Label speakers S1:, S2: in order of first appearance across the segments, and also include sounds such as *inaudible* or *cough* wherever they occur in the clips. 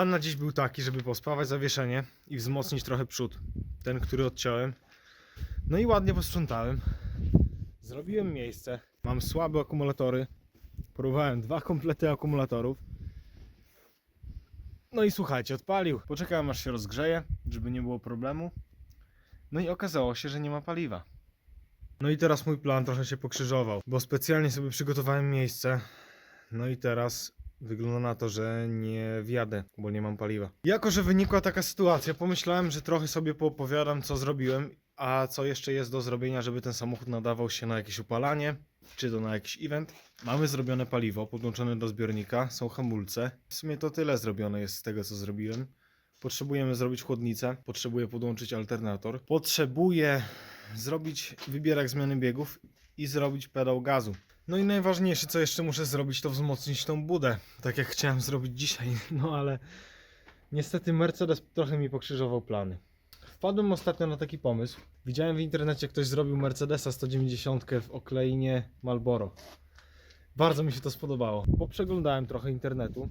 S1: Plan na dziś był taki, żeby pospawać zawieszenie i wzmocnić trochę przód. Ten, który odciąłem. No i ładnie posprzątałem. Zrobiłem miejsce. Mam słabe akumulatory. Próbowałem dwa komplety akumulatorów. No i słuchajcie, odpalił. Poczekałem aż się rozgrzeje, żeby nie było problemu. No i okazało się, że nie ma paliwa. No i teraz mój plan trochę się pokrzyżował, bo specjalnie sobie przygotowałem miejsce. No i teraz wygląda na to, że nie wjadę, bo nie mam paliwa. Jako, że wynikła taka sytuacja, pomyślałem, że trochę sobie poopowiadam, co zrobiłem, a co jeszcze jest do zrobienia, żeby ten samochód nadawał się na jakieś upalanie, czy to na jakiś event. Mamy zrobione paliwo podłączone do zbiornika, są hamulce. W sumie to tyle zrobione jest z tego, co zrobiłem. Potrzebujemy zrobić chłodnicę, potrzebuję podłączyć alternator, potrzebuję zrobić wybierak zmiany biegów i zrobić pedał gazu. No i najważniejsze, co jeszcze muszę zrobić, to wzmocnić tą budę, tak jak chciałem zrobić dzisiaj, *laughs* no ale niestety Mercedes trochę mi pokrzyżował plany. Wpadłem ostatnio na taki pomysł. Widziałem w internecie, ktoś zrobił Mercedesa 190 w okleinie Marlboro. Bardzo mi się to spodobało. Poprzeglądałem trochę internetu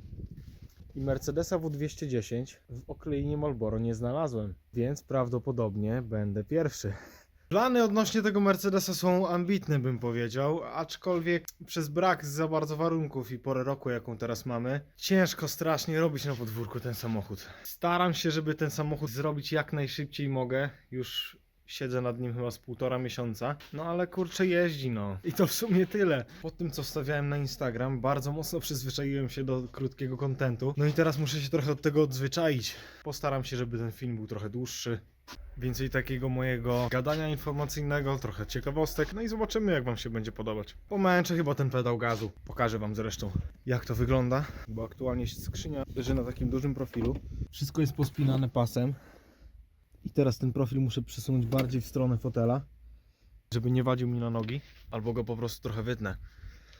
S1: i Mercedesa W210 w okleinie Marlboro nie znalazłem, więc prawdopodobnie będę pierwszy. Plany odnośnie tego Mercedesa są ambitne, bym powiedział, aczkolwiek przez brak za bardzo warunków i porę roku, jaką teraz mamy, ciężko strasznie robić na podwórku ten samochód. Staram się, żeby ten samochód zrobić jak najszybciej mogę. Już siedzę nad nim chyba z półtora miesiąca. No ale kurczę jeździ no. I to w sumie tyle. Po tym co wstawiałem na Instagram, bardzo mocno przyzwyczaiłem się do krótkiego kontentu. No i teraz muszę się trochę od tego odzwyczaić. Postaram się, żeby ten film był trochę dłuższy. Więcej takiego mojego gadania informacyjnego, trochę ciekawostek, no i zobaczymy jak wam się będzie podobać. Pomęczę chyba ten pedał gazu. Pokażę wam zresztą jak to wygląda, bo aktualnie skrzynia leży na takim dużym profilu. Wszystko jest pospinane pasem. I teraz ten profil muszę przesunąć bardziej w stronę fotela, żeby nie wadził mi na nogi, albo go po prostu trochę wytnę.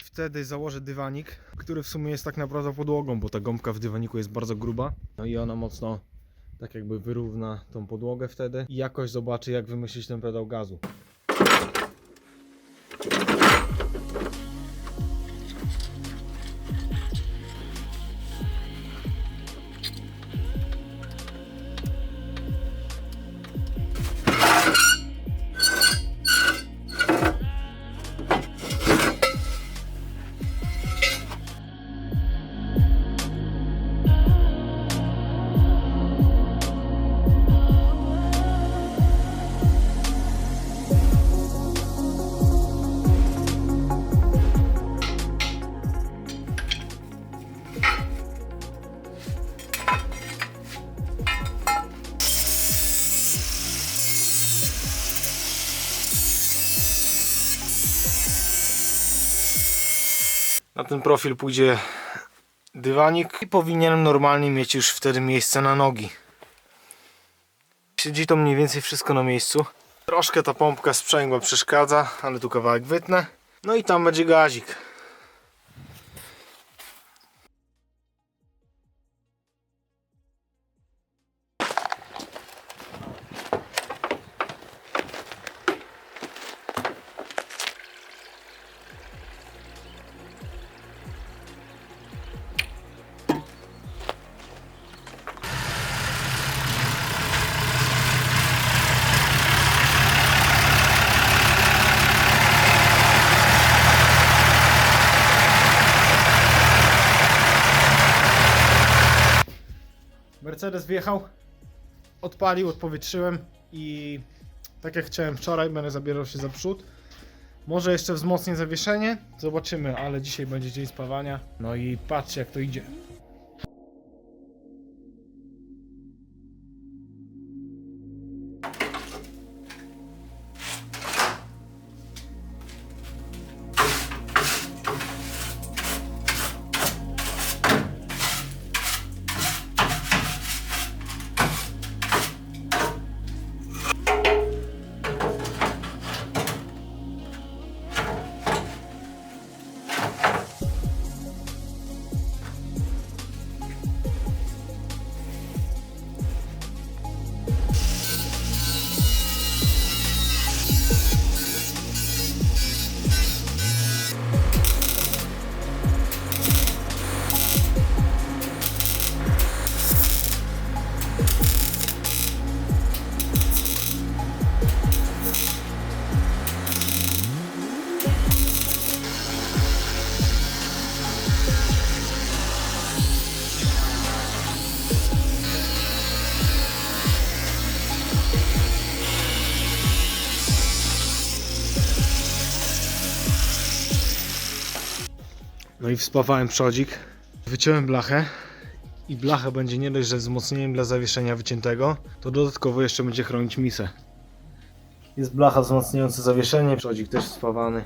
S1: Wtedy założę dywanik, który w sumie jest tak naprawdę podłogą, bo ta gąbka w dywaniku jest bardzo gruba. No i ona mocno tak jakby wyrówna tą podłogę wtedy i jakoś zobaczy jak wymyślić ten pedał gazu. Ten profil pójdzie dywanik i powinienem normalnie mieć już wtedy miejsce na nogi. Siedzi to mniej więcej wszystko na miejscu. Troszkę ta pompka sprzęgła przeszkadza, ale tu kawałek wytnę. No i tam będzie gazik. Mercedes wjechał, odpalił, odpowietrzyłem i tak jak chciałem wczoraj, będę zabierał się za przód. Może jeszcze wzmocnię zawieszenie, zobaczymy, ale dzisiaj będzie dzień spawania. No i patrzcie jak to idzie. No i wspawałem przodzik. Wyciąłem blachę i blacha będzie nie dość, że wzmocnieniem dla zawieszenia wyciętego, to dodatkowo jeszcze będzie chronić misę. Jest blacha wzmacniająca zawieszenie, przodzik też spawany.